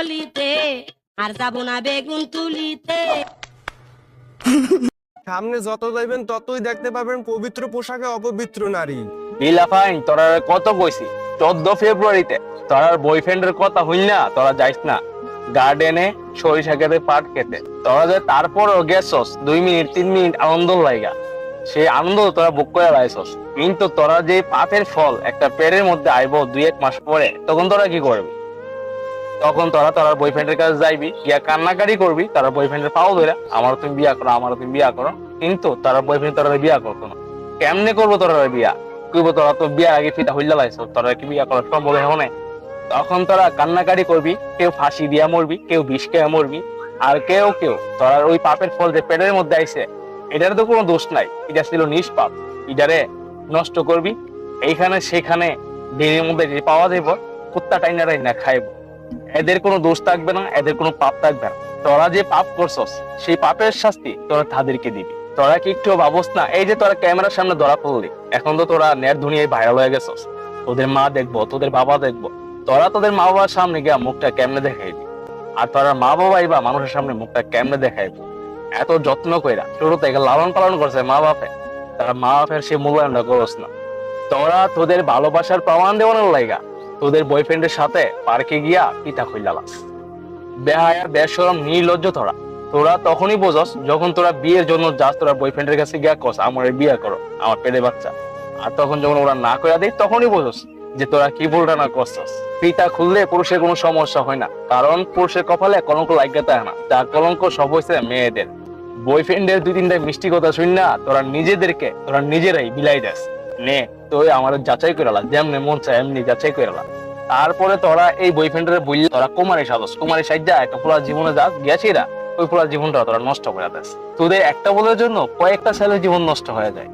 গলিতে আর যাব না বেগুন তুলিতে। সামনে যত যাইবেন ততই দেখতে পাবেন পবিত্র পোশাকে অপবিত্র নারী। বিলাফাইন তোরা কত কইছি? চোদ্দ ফেব্রুয়ারিতে তোরার বয়ফ্রেন্ডের কথা হইল না তোরা যাইস না। গার্ডেনে সরিষা খেতে পাট খেতে। তোরা যে তারপরও গেছস দুই মিনিট তিন মিনিট আনন্দ লাইগা। সেই আনন্দ তোরা বুক করে লাইছস। কিন্তু তোরা যে পাপের ফল একটা পেরের মধ্যে আইব দুই এক মাস পরে তখন তোরা কি করবি? তখন তোরা তোর বয়ফ্রেন্ডের কাছে যাইবি, গিয়া কান্নাকারি করবি, তারা বয়ফ্রেন্ডের পাও ধরে আমার তুমি বিয়া করো আমার তুমি বিয়া করো, কিন্তু তারা বয়ফ্রেন্ড তোরা বিয়া করতো না। কেমনে করব তোরা বিয়া? কইব, তোরা তো বিয়ার আগে ফিটা হইলা তোরা কি বিয়া করার সম্ভব হনে তখন তোরা করবি, কেউ ফাঁসি দিয়া মরবি, কেউ বিষ খেয়ে মরবি, আর কেউ কেউ তোরা ওই পাপের ফল যে পেটের মধ্যে আইছে, এটার তো কোনো দোষ নাই, এটা ছিল নিষ্পাপ। এটারে নষ্ট করবি, এইখানে সেখানে দিনের মধ্যে পাওয়া যাইব, কুত্তা টাইনা টাইনা খাইব। এদের কোনো দোষ থাকবে না, এদের কোনো পাপ থাকবে না। তোরা যে পাপ করছস, সেই পাপের শাস্তি তোরা তাদেরকে দিবি। তোরা কি একটু ভাবস না, এই যে তোরা ক্যামেরার সামনে ধরা পড়লি, এখন তো তোরা নেট দুনিয়ায় ভাইরাল হয়ে গেছস। তোদের মা দেখব, তোদের বাবা দেখব, তোরা তোদের মা বাবার সামনে গিয়া মুখটা কেমনে দেখাইবি? আর তোরা মা বাবাই বা মানুষের সামনে মুখটা কেমনে দেখাইবি? এত যত্ন কইরা, শুরু থেকে লালন পালন করছে মা বাপে তারা মা বাপের সেই মূল্যায়নটা করস না। তোরা তোদের ভালোবাসার প্রমাণ দেওয়ানোর লাইগা তোদের বয়ফ্রেন্ডের সাথে পার্কে গিয়া পিঠা খুইলালাস বেহায়া বেসরম নির্লজ্জ তোরা। তোরা তখনই বোঝস, যখন তোরা বিয়ের জন্য যাস, তোরা বয়ফ্রেন্ডের কাছে গিয়া কস, আমার বিয়ে করো, আমার পেটে বাচ্চা। আর তখন যখন ওরা না করে দেয়, তখনই বোঝস যে তোরা কি ভুলটা না করছস। পিতা খুললে পুরুষের কোনো সমস্যা হয় না, কারণ পুরুষের কপালে কলঙ্ক লাগতে থাকে না তার কলঙ্ক সব হয়েছে মেয়েদের। বয়ফ্রেন্ডের দুই তিনটা মিষ্টি কথা শুন না তোরা নিজেদেরকে, তোরা নিজেরাই বিলাই দেস নে তুই আমার যাচাই করে লা। যেমনি মন চাই এমনি যাচাই করে লা। তারপরে তোরা এই বয়ফ্রেন্ডের বললি তোরা কুমারী সাজস। কুমারী সাজ্জা একটা পুরো জীবনে যা গেছিরা ওই পুরা জীবনটা তোরা নষ্ট করে দেয় তোদের একটা বলের জন্য কয়েকটা ছেলের জীবন নষ্ট হয়ে যায়।